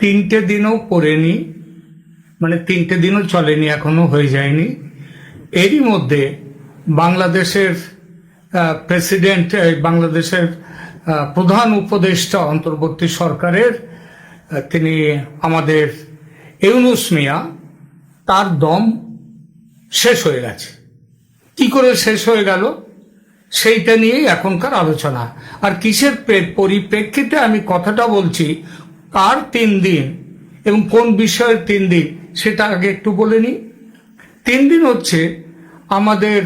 তিনটে দিনও পড়েনি মানে তিনটে দিনও চলেনি, এখনও হয়ে যায়নি। এরই মধ্যে বাংলাদেশের প্রেসিডেন্ট বাংলাদেশের প্রধান উপদেষ্টা অন্তর্বর্তী সরকারের তিনি আমাদের ইউনুস মিয়া, তার দম শেষ হয়ে গেছে। কি করে শেষ হয়ে গেল? সেইটা নিয়েই এখনকার আলোচনা। আর কিসের পরিপ্রেক্ষিতে আমি কথাটা বলছি কার তিন দিন এবং কোন বিষয়ের তিন দিন, সেটা আগে একটু বলে নিই। তিন দিন হচ্ছে আমাদের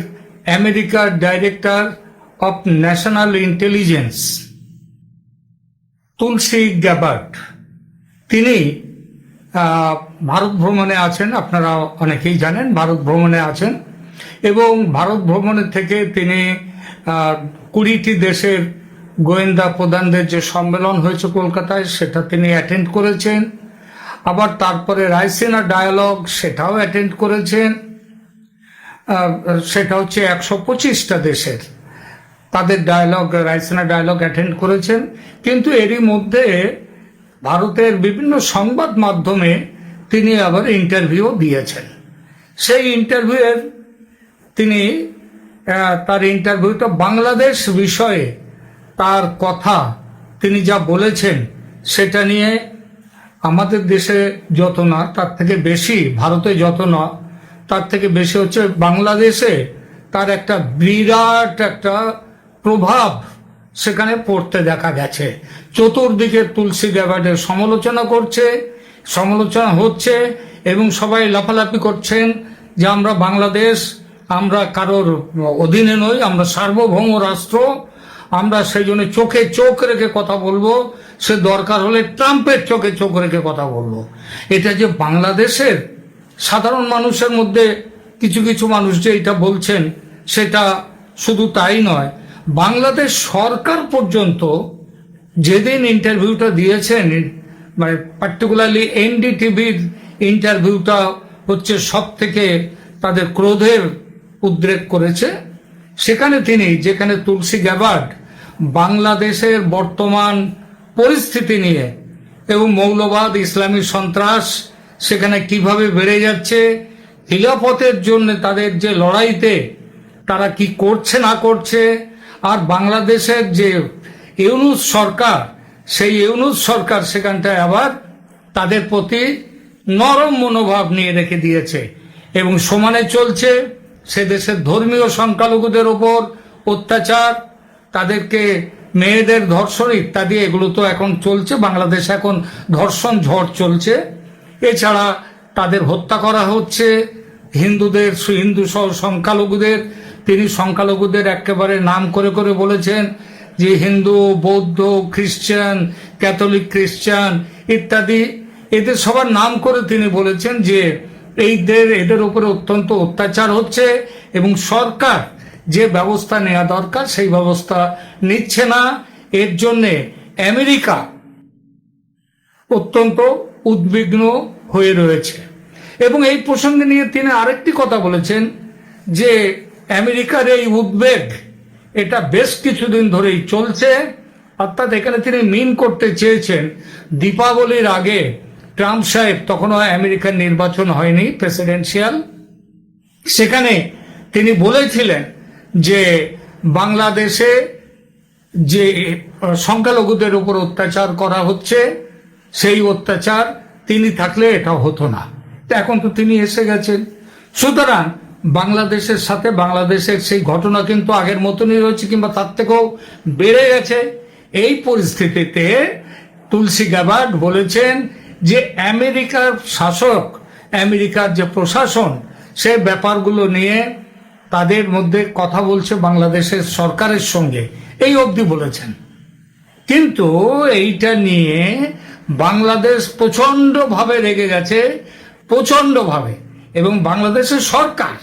আমেরিকার director of national intelligence Tulsi Gabbard. তিনি ভারত ভ্রমণে আছেন, আপনারা অনেকেই জানেন, ভারত ভ্রমণে আছেন। এবং ভারত ভ্রমণের থেকে তিনি কুড়িটি দেশের গোয়েন্দা প্রধানদের যে সম্মেলন হয়েছে কলকাতায়, সেটা তিনি অ্যাটেন্ড করেছেন। আবার তারপরে রায়সেনা ডায়ালগ সেটাও অ্যাটেন্ড করেছেন। সেটা হচ্ছে একশো পঁচিশটা দেশের। তাদের ডায়ালগ রাইসিনা ডায়ালগ অ্যাটেন্ড করেছেন। কিন্তু এরই মধ্যে ভারতের বিভিন্ন সংবাদ মাধ্যমে তিনি আবার ইন্টারভিউ দিয়েছেন। সেই ইন্টারভিউয়ের তিনি তার ইন্টারভিউটা বাংলাদেশ বিষয়ে তার কথা তিনি যা বলেছেন, সেটা নিয়ে আমাদের দেশে যত না, তার থেকে বেশি, ভারতে যত না, তার থেকে বেশি হচ্ছে বাংলাদেশে তার একটা বিরাট একটা প্রভাব সেখানে পড়তে দেখা গেছে। চতুর্দিকে তুলসী গ্যাবার্ডের সমালোচনা করছে, সমালোচনা হচ্ছে এবং সবাই লাফালাফি করছেন যে আমরা বাংলাদেশ, আমরা কারোর অধীনে নই, আমরা সার্বভৌম রাষ্ট্র আমরা সেই জন্য চোখে চোখ রেখে কথা বলব। সে দরকার হলে ট্রাম্পের চোখে চোখ রেখে কথা বলব। এটা যে বাংলাদেশের সাধারণ মানুষের মধ্যে কিছু কিছু মানুষ যে এটা বলছেন, সেটা শুধু তাই নয়। বাংলাদেশ সরকার পর্যন্ত যেদিন ইন্টারভিউটা দিয়েছেন মানে পার্টিকুলারলি এনডিটিভির ইন্টারভিউটা হচ্ছে সব থেকে তাদের ক্রোধের উদ্রেক করেছে। সেখানে তিনি, যেখানে তুলসী গ্যাবার্ড বাংলাদেশের বর্তমান পরিস্থিতি নিয়ে এবং মৌলবাদ, ইসলামী সন্ত্রাস সেখানে কীভাবে বেড়ে যাচ্ছে খিলাফতের জন্য তাদের যে লড়াইতে তারা কি করছে, না করছে, আর বাংলাদেশের যে ইউনুস সরকার, সেই ইউনুস সরকার সেখানটায় আবার তাদের প্রতি নরম মনোভাব নিয়ে রেখে দিয়েছে এবং সমানে চলছে সে দেশের ধর্মীয় সংখ্যালঘুদের ওপর অত্যাচার তাদেরকে মেয়েদের ধর্ষণ, ইত্যাদি, এগুলো তো এখন চলছে। বাংলাদেশ এখন ধর্ষণ ঝড় চলছে। এছাড়া তাদের হত্যা করা হচ্ছে। হিন্দুদের, হিন্দু সহ সংখ্যালঘুদের, তিনি সংখ্যালঘুদের একেবারে নাম করে করে বলেছেন যে হিন্দু, বৌদ্ধ খ্রিস্টান ক্যাথলিক খ্রিস্টান ইত্যাদি, এদের সবার নাম করে তিনি বলেছেন যে এইদের, এদের উপরে অত্যন্ত অত্যাচার হচ্ছে এবং সরকার যে ব্যবস্থা নেওয়া দরকার, সেই ব্যবস্থা নিচ্ছে না। এর জন্যে আমেরিকা অত্যন্ত উদ্বিগ্ন হয়ে রয়েছে। এবং এই প্রসঙ্গে নিয়ে তিনি আরেকটি কথা বলেছেন যে আমেরিকার এই উদ্বেগ, এটা বেশ কিছুদিন ধরেই চলছে। অর্থাৎ এখানে তিনি মিন করতে চেয়েছেন। দীপাবলির আগে ট্রাম্প সাহেব তখনও আমেরিকার নির্বাচন হয়নি, প্রেসিডেন্সিয়াল। সেখানে তিনি বলেছিলেন যে বাংলাদেশে যে সংখ্যালঘুদের উপর অত্যাচার করা হচ্ছে, সেই অত্যাচার তিনি থাকলে এটা হতো না। এখন তো তিনি এসে গেছেন। সুতরাং বাংলাদেশের সাথে বাংলাদেশের সেই ঘটনা কিন্তু আগের মতনই রয়েছে কিংবা তার থেকেও বেড়ে গেছে। এই পরিস্থিতিতে তুলসী গ্যাবার্ড বলেছেন যে আমেরিকার শাসক, আমেরিকার যে প্রশাসন, সে ব্যাপারগুলো নিয়ে তাদের মধ্যে কথা বলছে বাংলাদেশের সরকারের সঙ্গে। এই অবধি বলেছেন। কিন্তু এইটা নিয়ে বাংলাদেশ প্রচণ্ডভাবে রেগে গেছে, প্রচণ্ডভাবে। এবং বাংলাদেশের সরকার,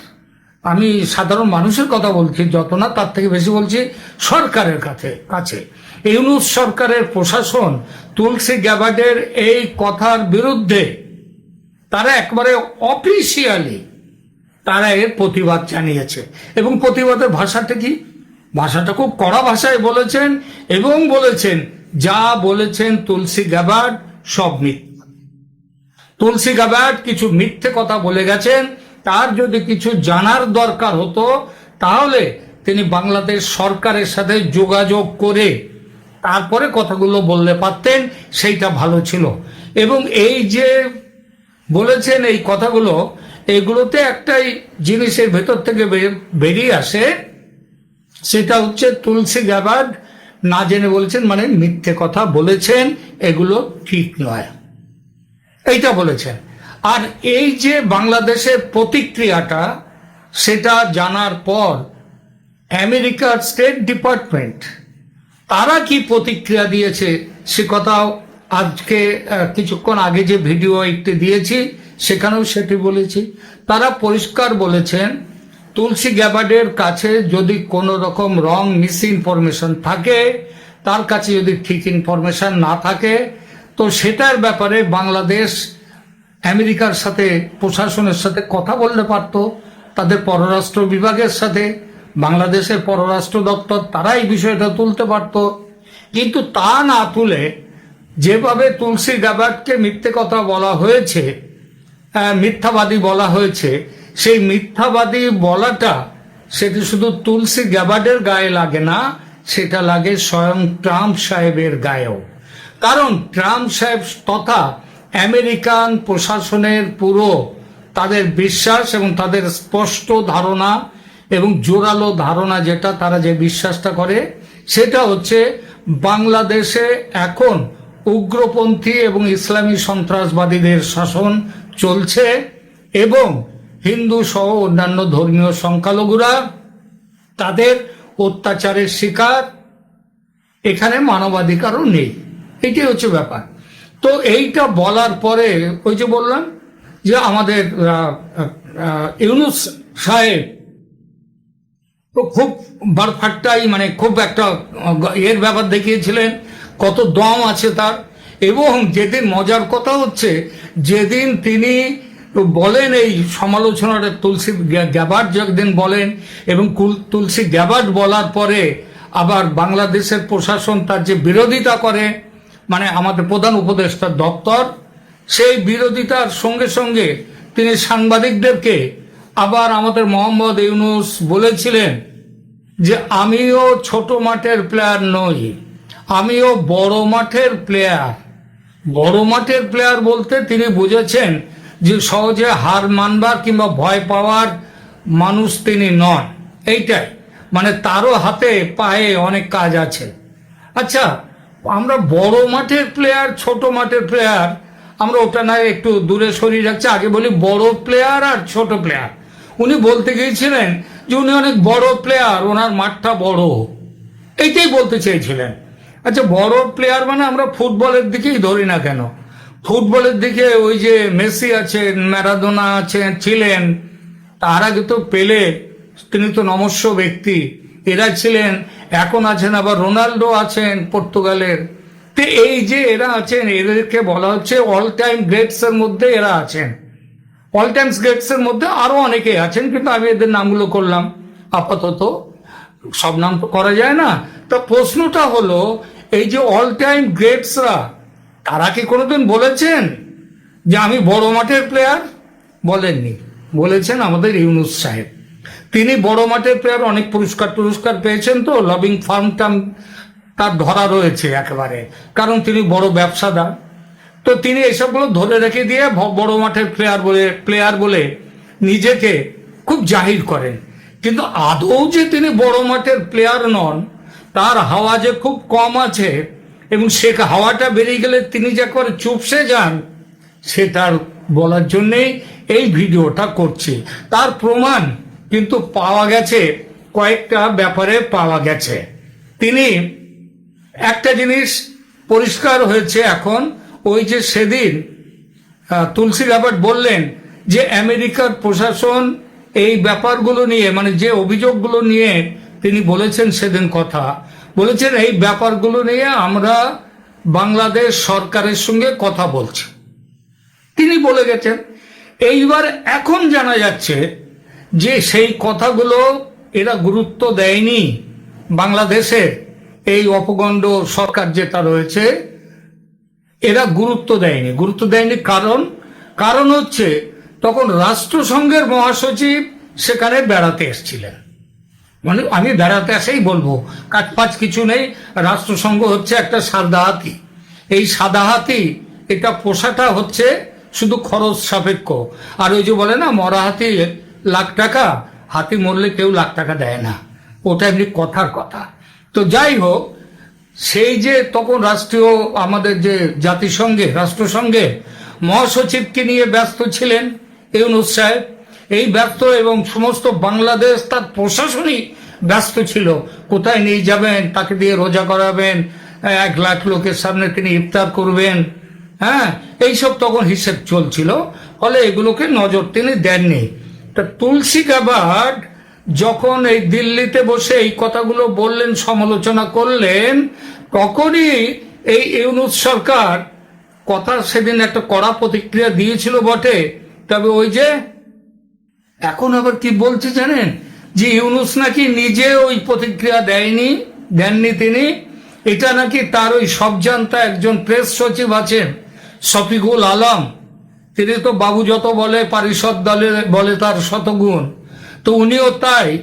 আমি সাধারণ মানুষের কথা বলছি, যত না তার থেকে বেশি বলছি সরকারের কাছে কাছে। ইউনুস সরকারের প্রশাসন, তুলসী গ্যাবার্ডের এই কথার বিরুদ্ধে তারা একবারে অফিসিয়ালি তারা এর প্রতিবাদ জানিয়েছে। এবং প্রতিবাদের ভাষাটা কি? ভাষাটা খুব কড়া ভাষায় বলেছেন এবং বলেছেন, যা বলেছেন তুলসী গ্যাবার্ড সব মিথ্যা। তুলসী গাবাট কিছু মিথ্যে কথা বলে গেছেন, তার যদি কিছু জানার দরকার হতো, তাহলে তিনি বাংলাদেশ সরকারের সাথে যোগাযোগ করে তারপরে কথাগুলো বললে পারতেন, সেইটা ভালো ছিল। এবং এই যে বলেছেন এই কথাগুলো এগুলোতে একটাই জিনিসের ভেতর থেকে বেরিয়ে আসে, সেটা হচ্ছে তুলসী গ্যাবার্ড না জেনে বলেছেন মানে মিথ্যে কথা বলেছেন, এগুলো ঠিক নয়। এইটা বলেছেন। আর এই যে বাংলাদেশের প্রতিক্রিয়াটা, সেটা জানার পর আমেরিকার স্টেট ডিপার্টমেন্ট, তারা কি প্রতিক্রিয়া দিয়েছে, সে কথাও আজকে কিছুক্ষণ আগে যে ভিডিও একটি দিয়েছি সেখানেও সেটি বলেছি। তারা পরিষ্কার বলেছেন, তুলসী গ্যাবার্ডের কাছে যদি কোনো রকম রং মিস ইনফরমেশন থাকে, তার কাছে যদি ঠিক ইনফরমেশন না থাকে, তো সেটার ব্যাপারে বাংলাদেশ আমেরিকার সাথে, প্রশাসনের সাথে কথা বলতে পারত, তাদের পররাষ্ট্র বিভাগের সাথে, বাংলাদেশের পররাষ্ট্র দপ্তর তারা এই বিষয়টা তুলতে পারত। কিন্তু তা না তুলে যেভাবে তুলসী গাবাটকে মিথ্যে কথা বলা হয়েছে মিথ্যাবাদী বলা হয়েছে। সেই মিথ্যাবাদী বলাটা সেটি শুধু তুলসী গ্যাবার্ডের গায়ে লাগে না, সেটা লাগে স্বয়ং ট্রাম্প সাহেবের গায়েও। কারণ ট্রাম্প সাহেব তথা আমেরিকান প্রশাসনের পুরো তাদের বিশ্বাস এবং তাদের স্পষ্ট ধারণা এবং জোরালো ধারণা যেটা তারা যে বিশ্বাসটা করে, সেটা হচ্ছে বাংলাদেশে এখন উগ্রপন্থী এবং ইসলামী সন্ত্রাসবাদীদের শাসন চলছে এবং হিন্দু সহ অন্যান্য ধর্মীয় সংখ্যালঘুরা তাদের অত্যাচারের শিকার। এখানে মানবাধিকারও নেই। এটাই হচ্ছে ব্যাপার। তো এইটা বলার পরে ওই যে বললাম যে আমাদের ইউনুস সাহেব তো খুব বারফাট্টাই মানে খুব একটা এর ব্যাপার দেখিয়েছিলেন। কত দম আছে তার। এবং যেদিন মজার কথা হচ্ছে, যেদিন তিনি বলেন এই সমালোচনাটা তুলসী গ্যা- গ্যাবার্ড যেদিন বলেন এবং তুলসী গ্যাবার্ড বলার পরে আবার বাংলাদেশের প্রশাসন তার যে বিরোধিতা করে মানে আমাদের প্রধান উপদেষ্টার দপ্তর, সেই বিরোধিতার সঙ্গে সঙ্গে তিনি সাংবাদিকদেরকে আবার আমাদের মোহাম্মদ ইউনুস বলেছিলেন যে, আমিও ছোট মাঠের প্লেয়ার নই। আমিও বড় মাঠের প্লেয়ার বড় মাঠের প্লেয়ার বলতে তিনি বুঝেছেন যে সহজে হার মানবার কিংবা ভয় পাওয়ার মানুষ তিনি নন। এইটাই। মানে তারও হাতে পায়ে অনেক কাজ আছে। আচ্ছা আমরা বড় মাঠের প্লেয়ার ছোট মাঠের প্লেয়ার আমরা ওটা না একটু দূরে সরিয়ে রাখছি, আগে বলি বড় প্লেয়ার আর ছোট প্লেয়ার উনি বলতে গিয়েছিলেন যে উনি অনেক বড় প্লেয়ার ওনার মাঠটা বড়। এইটাই বলতে চেয়েছিলেন। আচ্ছা বড় প্লেয়ার মানে আমরা ফুটবলের দিকেই ধরি না কেন? ফুটবলের দিকে ওই যে মেসি আছেন ম্যারাডোনা আছেন ছিলেন, তার আগে তো পেলে, তিনি তো নমস্য ব্যক্তি। এরা ছিলেন, এখন আছেন আবার রোনাল্ডো আছেন পর্তুগালের। তো এই যে এরা আছেন, এদেরকে বলা হচ্ছে অল টাইম গ্রেটস এর মধ্যে এরা আছেন। অল টাইমস গ্রেটস এর মধ্যে আরও অনেকে আছেন, কিন্তু আমি এদের নামগুলো করলাম। আপাতত সব নাম তো করা যায় না। তা প্রশ্নটা হলো এই যে অল টাইম গ্রেটসরা তারা কি কোনোদিন বলেছেন যে আমি বড় মাঠের প্লেয়ার বলেননি। বলেছেন আমাদের ইউনুস সাহেব। তিনি বড় মাঠের প্লেয়ার অনেক পুরস্কার টুরস্কার পেয়েছেন তো লবিং ফার্ম টার্ম তার ধরা রয়েছে একেবারে। কারণ তিনি বড় ব্যবসাদার। তো তিনি এসবগুলো ধরে রেখে দিয়ে বড় মাঠের প্লেয়ার বলে প্লেয়ার বলে নিজেকে খুব জাহির করেন। কিন্তু আদৌ যে তিনি বড় মাঠের প্লেয়ার নন তার হাওয়া যে খুব কম আছে এবং সে হাওয়াটা বেরিয়ে গেলে তিনি যে করে চুপসে যান, সে তার বলার জন্যেই এই ভিডিওটা করছি। তার প্রমাণ কিন্তু পাওয়া গেছে, কয়েকটা ব্যাপারে পাওয়া গেছে। তিনি একটা জিনিস পরিষ্কার হয়েছে এখন, ওই যে সেদিন তুলসী রাবার্ট বললেন যে আমেরিকার প্রশাসন এই ব্যাপারগুলো নিয়ে মানে যে অভিযোগগুলো নিয়ে তিনি বলেছেন সেদিন কথা। বলেছেন, এই ব্যাপারগুলো নিয়ে আমরা বাংলাদেশ সরকারের সঙ্গে কথা বলছি। তিনি বলে গেছেন, এইবার এখন জানা যাচ্ছে যে সেই কথাগুলো এরা গুরুত্ব দেয়নি বাংলাদেশের এই অপগণ্ড সরকার যেটা রয়েছে, এরা গুরুত্ব দেয়নি। গুরুত্ব দেয়নি কারণ কারণ হচ্ছে, তখন রাষ্ট্রসংঘের মহাসচিব সেখানে বেড়াতে এসেছিলেন। মানে আমি বেড়াতে আসেই বলব কাজপাজ কিছু নেই, রাষ্ট্রসংঘ হচ্ছে একটা সাদা হাতি। এই সাদা হাতি, এটা পোষাটা হচ্ছে শুধু খরচ সাপেক্ষ। আর ওই যে বলে না, মরা হাতি লাখ টাকা, হাতি মরলে কেউ লাখ টাকা দেয় না। ওটা এমনি কথার কথা। তো যাই হোক, সেই যে তখন রাষ্ট্রীয়, আমাদের যে জাতিসংঘে, রাষ্ট্রসংঘে মহাসচিবকে নিয়ে ব্যস্ত ছিলেন ইউনুস সাহেব এই ব্যস্ত এবং সমস্ত বাংলাদেশ তার প্রশাসনিক ব্যস্ত ছিল। কোথায় নিয়ে যাবেন, তাকে দিয়ে রোজা করাবেন, এক লাখ লোকের সামনে তিনি ইফতার করবেন হ্যাঁ? এইসব তখন হিসেব চলছিল, ফলে এগুলোকে নজর তিনি দেননি। তা তুলসী গাবার্ড যখন এই দিল্লিতে বসে এই কথাগুলো বললেন, সমালোচনা করলেন, তখনই এই ইউনুস সরকার কথা সেদিন একটা কড়া প্রতিক্রিয়া দিয়েছিল বটে। তবে ওই যে এখন আবার কি বলছে জানেন? যে ইউনুস নাকি নিজে ওই প্রতিক্রিয়া দেয়নি, দেননি তিনি। এটা নাকি তার ওই সবজান্তা একজন প্রেস সচিব আছেন, শফিকুল আলম। তিনি তো বাবু যত বলে পারিষদ দলে বলে তার শতগুণ। তো উনিও তাই।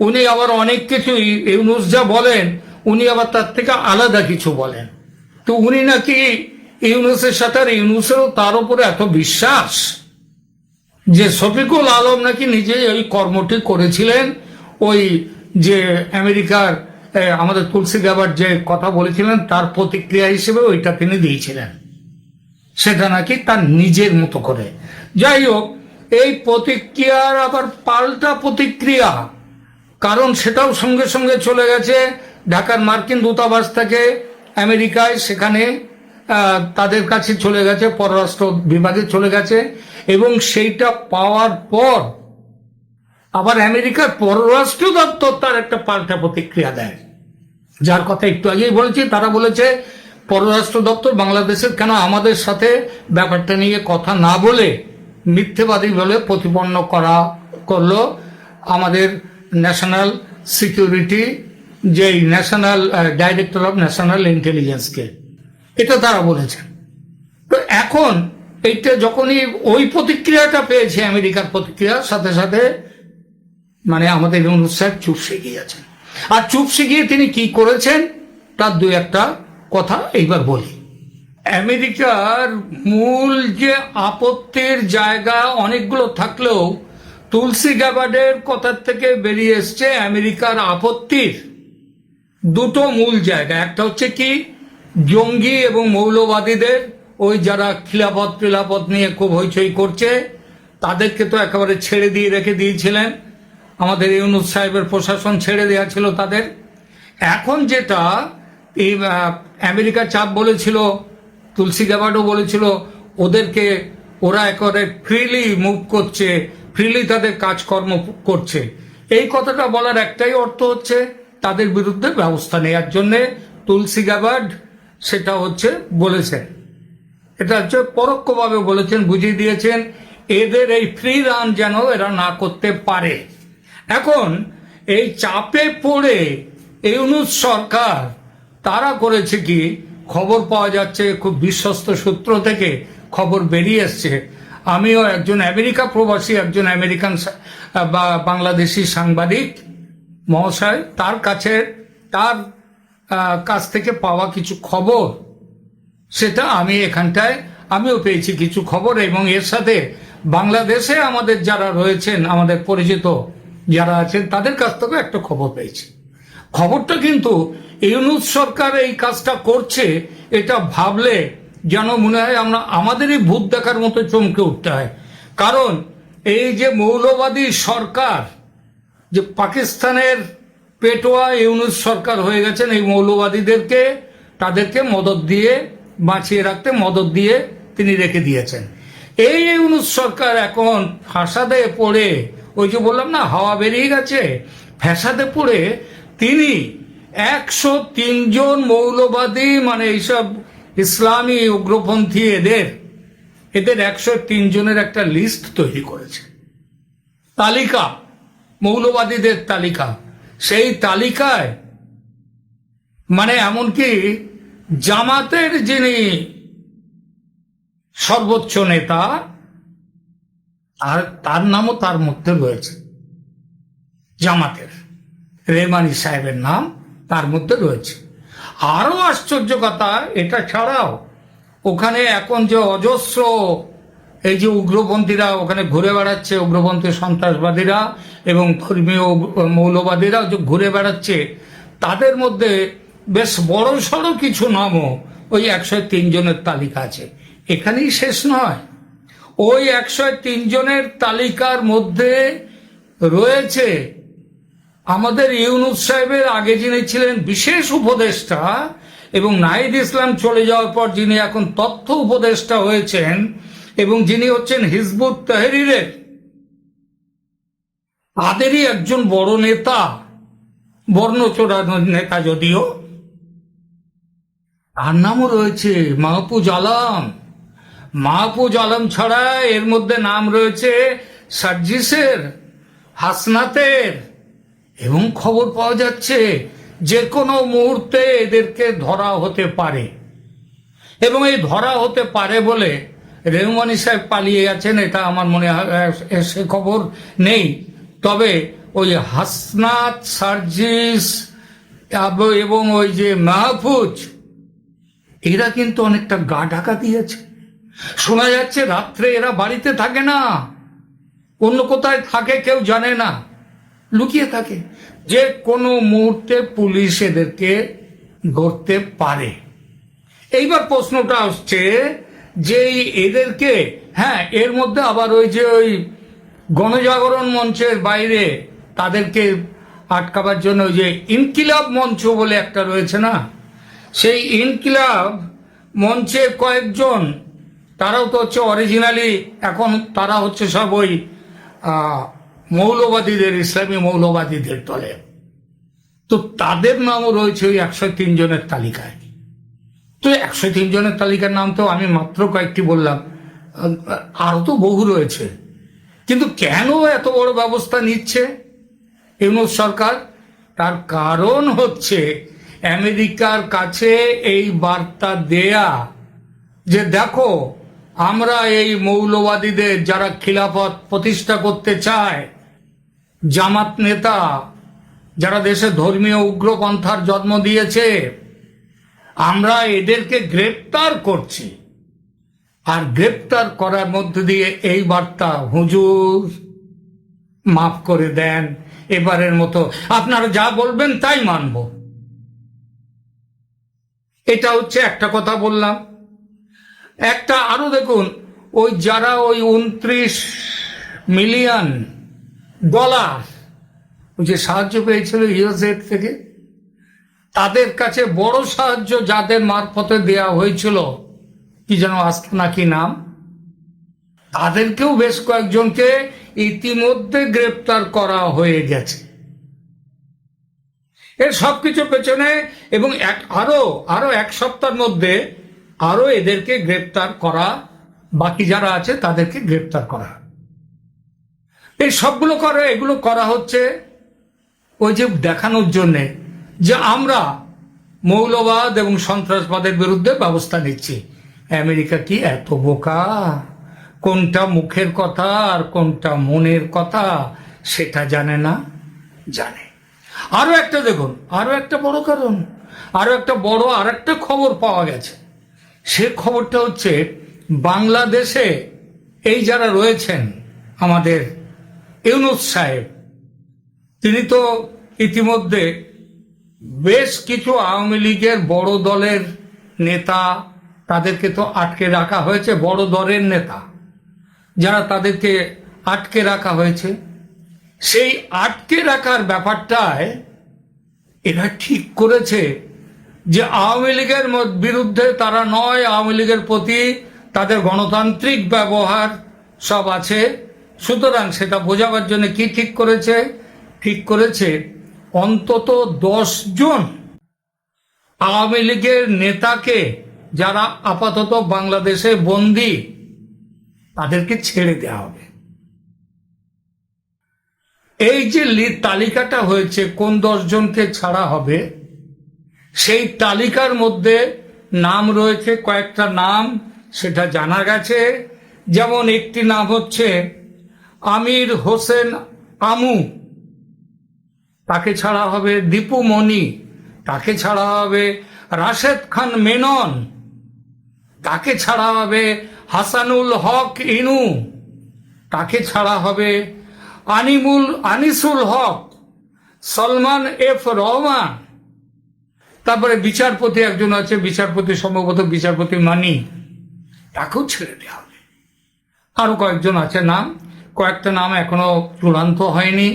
উনি আবার অনেক কিছুই ইউনুস যা বলেন, উনি আবার তার থেকে আলাদা কিছু বলেন। তো উনি নাকি ইউনুসের সাথে আর ইউনুসেরও তার উপরে এত বিশ্বাস? যে শফিকুল আলম নাকি নিজেই ওই কর্মটি করেছিলেন, ওই যে আমেরিকার আমাদের তুলসী গাবার যে কথা বলেছিলেন, তার প্রতিক্রিয়া হিসেবে ওইটা তিনি দিয়েছিলেন। সেটা নাকি তার নিজের মতো করে। যাই হোক, এই প্রতিক্রিয়ার আবার পাল্টা প্রতিক্রিয়া, কারণ সেটাও সঙ্গে সঙ্গে চলে গেছে। ঢাকার মার্কিন দূতাবাস থেকে আমেরিকায় সেখানে তাদের কাছে চলে গেছে, পররাষ্ট্র বিভাগে চলে গেছে, এবং সেইটা পাওয়ার পর আবার আমেরিকার পররাষ্ট্র দপ্তর তার একটা পাল্টা প্রতিক্রিয়া দেয়। যার কথা একটু আগেই বলেছি, তারা বলেছে, পররাষ্ট্র দপ্তর বাংলাদেশের কেন আমাদের সাথে ব্যাপারটা নিয়ে কথা না বলে মিথ্যেবাদী বলে প্রতিপন্ন করা করল? আমাদের ন্যাশনাল সিকিউরিটি, যেই ন্যাশনাল ডাইরেক্টর অফ ন্যাশনাল ইন্টেলিজেন্সকে। এটা তারা বলেছেন। তো এখন এইটা যখনই ওই প্রতিক্রিয়াটা পেয়েছে আমেরিকার প্রতিক্রিয়ার সাথে সাথে মানে আমাদের সাহেব চুপসে গিয়েছেন আর চুপ শিখিয়ে তিনি কি করেছেন, তার দু একটা কথা এইবার বলি। আমেরিকার মূল যে আপত্তির জায়গা অনেকগুলো থাকলেও তুলসী গ্যাবার্ডের কথার থেকে বেরিয়ে এসছে আমেরিকার আপত্তির দুটো মূল জায়গা। একটা হচ্ছে কি জঙ্গি এবং মৌলবাদীদের ওই যারা খিলাফত টিলাফত নিয়ে খুব হইচই করছে তাদেরকে তো একেবারে ছেড়ে দিয়ে রেখে দিয়েছিলেন। আমাদের ইউনুস সাহেবের প্রশাসন ছেড়ে দেওয়া ছিল তাদের। এখন যেটা এই আহ, আমেরিকার চাপ বলেছিল তুলসী গ্যাবার্ডও বলেছিল ওদেরকে ওরা একেবারে ফ্রিলি মুভ করছে ফ্রিলি তাদের কাজকর্ম করছে। এই কথাটা বলার একটাই অর্থ হচ্ছে তাদের বিরুদ্ধে ব্যবস্থা নেওয়ার জন্যে তুলসী গ্যাবার্ড সেটা হচ্ছে বলেছেন। এটা হচ্ছে পরোক্ষভাবে বলেছেন, বুঝিয়ে দিয়েছেন, এদের এই ফ্রি রান যেন এরা না করতে পারে। এখন এই চাপে পড়ে ইউনুস সরকার, তারা করেছে কি? খবর পাওয়া যাচ্ছে, খুব বিশ্বস্ত সূত্র থেকে খবর বেরিয়ে এসছে। আমিও একজন আমেরিকা প্রবাসী, একজন আমেরিকান বা বাংলাদেশি সাংবাদিক মহাশয়, তার কাছে, তার কাছ থেকে পাওয়া কিছু খবর, সেটা আমি এখানটায়, আমিও পেয়েছি কিছু খবর এবং এর সাথে বাংলাদেশে আমাদের যারা রয়েছেন, আমাদের পরিচিত যারা আছেন, তাদের কাছ থেকেও একটা খবর পেয়েছি। খবরটা কিন্তু ইউনুস সরকার এই কাজটা করছে, এটা ভাবলে যেন মনে হয় আমরা, আমাদেরই ভূত দেখার মতো চমকে উঠতে হয়। কারণ এই যে মৌলবাদী সরকার, যে পাকিস্তানের পেটোয়া ইউনুস সরকার হয়ে গেছেন এই মৌলবাদীদেরকে, তাদেরকে মদত দিয়ে, বাঁচিয়ে রাখতে মদত দিয়ে তিনি রেখে দিয়েছেন। এই ইউনুস সরকার এখন ফাঁসাদে পড়ে, ওই যে বললাম না, হাওয়া বেরিয়ে গেছে ফ্যাসাদে পড়ে তিনি একশো তিনজন মৌলবাদী মানে এইসব ইসলামী উগ্রপন্থী এদের এদের একশো তিনজনের একটা লিস্ট তৈরি করেছে। তালিকা, মৌলবাদীদের তালিকা। সেই তালিকায় মানে এমনকি জামাতের যিনি সর্বোচ্চ নেতা, আর তার নামও তার মধ্যে রয়েছে। জামাতের, রেমানি সাহেবের নাম তার মধ্যে রয়েছে। আরও আশ্চর্য কথা, এটা ছাড়াও ওখানে এখন যে অজস্র এই যে উগ্রপন্থীরা ওখানে ঘুরে বেড়াচ্ছে, উগ্রপন্থী সন্ত্রাসবাদীরা এবং ধর্মীয় মৌলবাদীরা যে ঘুরে বেড়াচ্ছে, তাদের মধ্যে বেশ বড় সড়ো কিছু নামও ওই একশো তিন জনের তালিকা আছে। এখানেই শেষ নয়। ওই একশো তিন জনের তালিকার মধ্যে রয়েছে আমাদের ইউনুস সাহেবের আগে যিনি ছিলেন বিশেষ উপদেষ্টা এবং নাহিদ ইসলাম চলে যাওয়ার পর যিনি এখন তথ্য উপদেষ্টা হয়েছেন এবং যিনি হচ্ছেন হিজবুত তাহরিরের তাদেরই একজন বড় নেতা বর্ণচোরা নেতা যদিও। তার নামও রয়েছে মাহফুজ আলম। মাহফুজ আলম ছাড়া এর মধ্যে নাম রয়েছে সার্জিসের, হাসনাতের এবং খবর পাওয়া যাচ্ছে যে কোনো মুহূর্তে এদেরকে ধরা হতে পারে। এবং এই ধরা হতে পারে বলে রেহমানি সাহেব পালিয়ে গেছেন, এটা আমার মনে সে খবর নেই। তবে ওই হাসনাত সার্জিস এবং ওই যে মাহফুজ, এরা কিন্তু অনেকটা গা ঢাকা দিয়েছে। শোনা যাচ্ছে রাত্রে এরা বাড়িতে থাকে না, অন্য কোথায় থাকে কেউ জানে না। লুকিয়ে থাকে, যে কোনো মুহূর্তে পুলিশ এদেরকে ধরতে পারে। এইবার প্রশ্নটা আসছে যে এদেরকে হ্যাঁ এর মধ্যে আবার ওই যে ওই গণজাগরণ মঞ্চের বাইরে তাদেরকে আটকাবার জন্য যে ইনকিলাব মঞ্চ বলে একটা রয়েছে না? সেই ইনকিলাব মঞ্চে কয়েকজন, তারাও তো হচ্ছে অরিজিনালি এখন তারা হচ্ছে সব ওই মৌলবাদীদের, ইসলামী মৌলবাদীদের দলে তো তাদের নামও রয়েছে ওই একশো তিন জনের তালিকায়। তো একশো তিন জনের তালিকার নাম তো আমি মাত্র কয়েকটি বললাম। আরও তো বহু রয়েছে। কিন্তু কেন এত বড় ব্যবস্থা নিচ্ছে ইউনুস সরকার? তার কারণ হচ্ছে আমেরিকার কাছে এই বার্তা দেয়া যে দেখো, আমরা এই মৌলবাদীদের যারা খিলাফত প্রতিষ্ঠা করতে চায়, জামাত নেতা, যারা দেশে ধর্মীয় উগ্রপন্থার জন্ম দিয়েছে আমরা এদেরকে গ্রেপ্তার করছি। আর গ্রেপ্তার করার মধ্যে দিয়ে এই বার্তা হুজুর মাফ করে দেন, এবারের মতো। আপনারা যা বলবেন তাই মানব। এটা হচ্ছে একটা কথা বললাম। একটা আরও দেখুন, ওই যারা ওই উনত্রিশ মিলিয়ন ডলার যে সাহায্য পেয়েছিল ইউএসএ থেকে তাদের কাছে বড় সাহায্য যাদের মারফতে দেয়া হয়েছিল, কি যেন আস্থা নাকি নাম? তাদেরকেও বেশ কয়েকজনকে ইতিমধ্যে গ্রেপ্তার করা হয়ে গেছে। এর সবকিছু পেছনে এবং এক, আরও আরও এক সপ্তাহের মধ্যে আরও এদেরকে গ্রেপ্তার করা, বাকি যারা আছে তাদেরকে গ্রেপ্তার করা। এই সবগুলো করে, এগুলো করা হচ্ছে ওই যে দেখানোর জন্যে। যে আমরা মৌলবাদ এবং সন্ত্রাসবাদের বিরুদ্ধে ব্যবস্থা নিচ্ছি। আমেরিকা কি এত বোকা? কোনটা মুখের কথা আর কোনটা মনের কথা সেটা জানে না? জানে। আরও একটা দেখুন, আরও একটা বড় কারণ, আরও একটা বড় আর একটা খবর পাওয়া গেছে। সে খবরটা হচ্ছে বাংলাদেশে এই যারা রয়েছেন আমাদের ইউনুস সাহেব, তিনি তো ইতিমধ্যে বেশ কিছু আওয়ামী লীগের বড় দলের নেতা তাদেরকে তো আটকে রাখা হয়েছে, বড় দলের নেতা, যারা তাদেরকে আটকে রাখা হয়েছে। সেই আটকে রাখার ব্যাপারটায় এরা ঠিক করেছে যে আওয়ামী লীগের বিরুদ্ধে তারা নয়, আওয়ামী লীগের প্রতি তাদের গণতান্ত্রিক ব্যবহার সব আছে। সুতরাং সেটা বোঝাবার জন্য কি ঠিক করেছে? ঠিক করেছে অন্তত জন আওয়ামী লীগের নেতাকে যারা আপাতত বাংলাদেশে বন্দী, তাদেরকে ছেড়ে দেওয়া হবে। এই যে তালিকাটা হয়েছে, কোন দশজনকে ছাড়া হবে, সেই তালিকার মধ্যে নাম রয়েছে, কয়েকটা নাম সেটা জানা গেছে। যেমন একটি নাম হচ্ছে আমির হোসেন আমু। তাকে ছাড়া হবে দীপু মণি তাকে ছাড়া হবে রাশেদ খান মেনন, তাকে ছাড়া হবে হাসানুল হক ইনু, তাকে ছাড়া হবে আনিমুল, আনিসুল হক, সলমান এফ রহমান। তারপরে বিচারপতি একজন আছে, বিচারপতি সম্ভবত বিচারপতি মানি, তাকেও ছেড়ে দেওয়া হবে। আরও কয়েকজন আছে নাম, কয়েকটা নাম এখনও চূড়ান্ত হয়নি।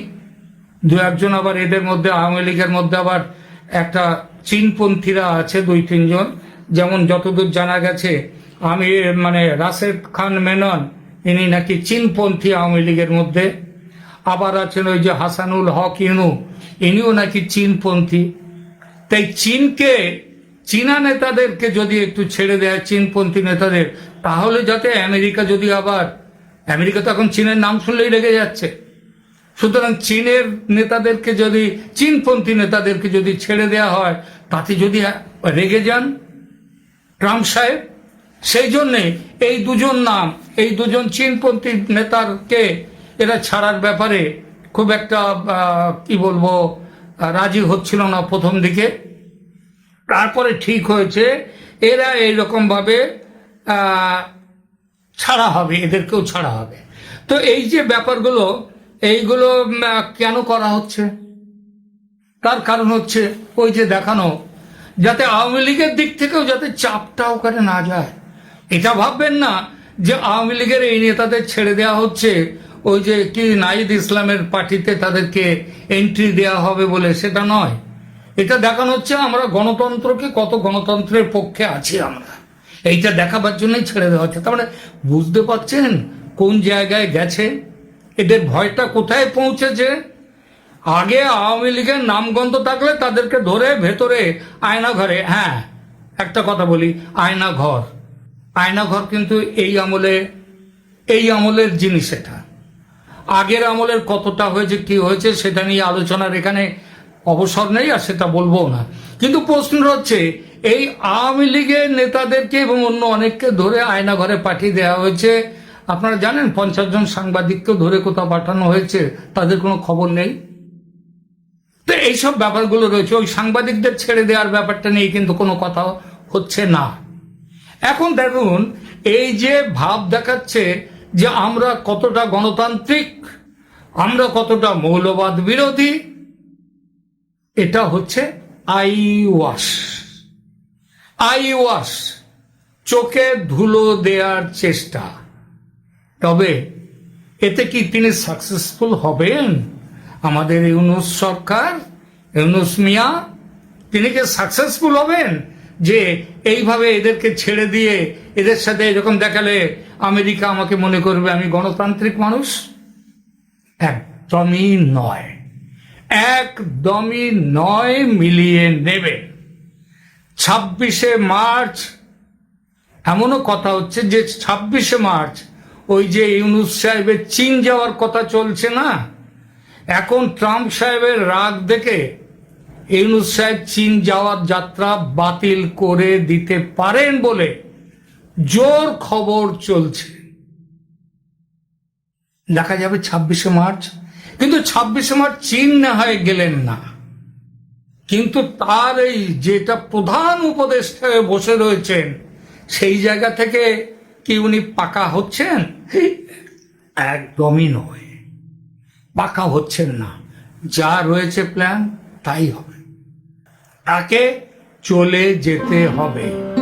দু একজন আবার এদের মধ্যে, আওয়ামী লীগের মধ্যে আবার একটা চীনপন্থীরা আছে, দুই তিনজন। যেমন যতদূর জানা গেছে, আমি মানে রাশেদ খান মেনন, ইনি নাকি চীনপন্থী আওয়ামী লীগের মধ্যে। আবার আছেন ওই যে হাসানুল হক ইনু, ইনিও নাকি চীনপন্থী। তাই চীনকে, চীনা নেতাদেরকে যদি একটু ছেড়ে দেয়, চীনপন্থী নেতাদের, তাহলে যাতে আমেরিকা যদি আবার, আমেরিকা তো এখন চীনের নাম শুনলেই রেগে যাচ্ছে। সুতরাং চীনের নেতাদেরকে যদি চীনপন্থী নেতাদেরকে যদি ছেড়ে দেওয়া হয় তাতে যদি রেগে যান ট্রাম্প সাহেব সেই জন্যে এই দুজন নাম এই দুজন চীনপন্থী নেতারকে এরা ছাড়ার ব্যাপারে খুব একটা কি বলব রাজি হচ্ছিল না প্রথম দিকে। তারপরে ঠিক হয়েছে এরা এইরকমভাবে আহ, ছাড়া হবে এদেরকেও ছাড়া হবে। তো এই যে ব্যাপারগুলো এইগুলো কেন করা হচ্ছে? তার কারণ হচ্ছে ওই যে দেখানো, যাতে আওয়ামী লীগের দিক থেকেও যাতে চাপটা ওখানে না যায়। এটা ভাববেন না যে আওয়ামী লীগের এই নেতাদের ছেড়ে দেওয়া হচ্ছে, ওই যে কি নাইদ ইসলামের পার্টিতে তাদেরকে এন্ট্রি দেওয়া হবে বলে, সেটা নয়। এটা দেখানো হচ্ছে আমরা গণতন্ত্রকে, কত গণতন্ত্রের পক্ষে আছি আমরা। এইটা দেখাবার জন্যই ছেড়ে দেওয়া হচ্ছে। তার মানে বুঝতে পারছেন কোন জায়গায় গেছে? এদের ভয়টা কোথায় পৌঁছেছে? আগে আওয়ামী লীগের নামগন্ধ থাকলে তাদেরকে ধরে ভেতরে আয়না ঘরে হ্যাঁ একটা কথা বলি আয়না ঘর আয়না ঘর কিন্তু এই আমলে, এই আমলের জিনিস এটা। আগের আমলের কতটা হয়েছে, কি হয়েছে, সেটা নিয়ে আলোচনার এখানে অবসর নেই আর সেটা বলব না। কিন্তু প্রশ্ন হচ্ছে, এই আওয়ামী লীগের নেতাদেরকে এবং অন্য অনেককে ধরে আয়না ঘরে পাঠিয়ে দেওয়া হয়েছে আপনারা জানেন পঞ্চাশ জন সাংবাদিককে ধরে কোথাও পাঠানো হয়েছে, তাদের কোনো খবর নেই? তো এইসব ব্যাপারগুলো রয়েছে, ওই সাংবাদিকদের ছেড়ে দেওয়ার ব্যাপারটা নিয়ে কিন্তু কোনো কথা হচ্ছে না। এখন দেখুন, এই যে ভাব দেখাচ্ছে যে আমরা কতটা গণতান্ত্রিক, আমরা কতটা মৌলবাদ বিরোধী, এটা হচ্ছে আই ওয়াশ আই ওয়াশ চোখে ধুলো দেওয়ার চেষ্টা। তবে এতে কি তিনি সাকসেসফুল হবেন? আমাদের ইউনুস সরকার, ইউনুস মিয়া, তিনি কি সাকসেসফুল হবেন, যে এইভাবে এদেরকে ছেড়ে দিয়ে এদের সাথে এরকম দেখালে আমেরিকা আমাকে মনে করবে আমি গণতান্ত্রিক মানুষ, একদমই নয়। একদমই নয় মিলিয়ে নেবে। ছাব্বিশে মার্চ, এমনও কথা হচ্ছে যে ছাব্বিশে মার্চ ওই যে ইউনুস সাহেবের চীন যাওয়ার কথা চলছে না? এখন ট্রাম্প সাহেবের রাগ দেখে ইউনুস সাহেব চীন যাওয়ার যাত্রা বাতিল করে দিতে পারেন বলে জোর খবর চলছে। দেখা যাবে ছাব্বিশে মার্চ। কিন্তু ছাব্বিশে মার্চ চীন না হয়ে গেলেন না। কিন্তু তার এই যেটা প্রধান উপদেষ্টা হয়ে বসে রয়েছেন, সেই জায়গা থেকে কি উনি পাকা হচ্ছেন? একদমই নয়। পাকা হচ্ছেন না। যা রয়েছে প্ল্যান তাই হবে। তাকে চলে যেতে হবে।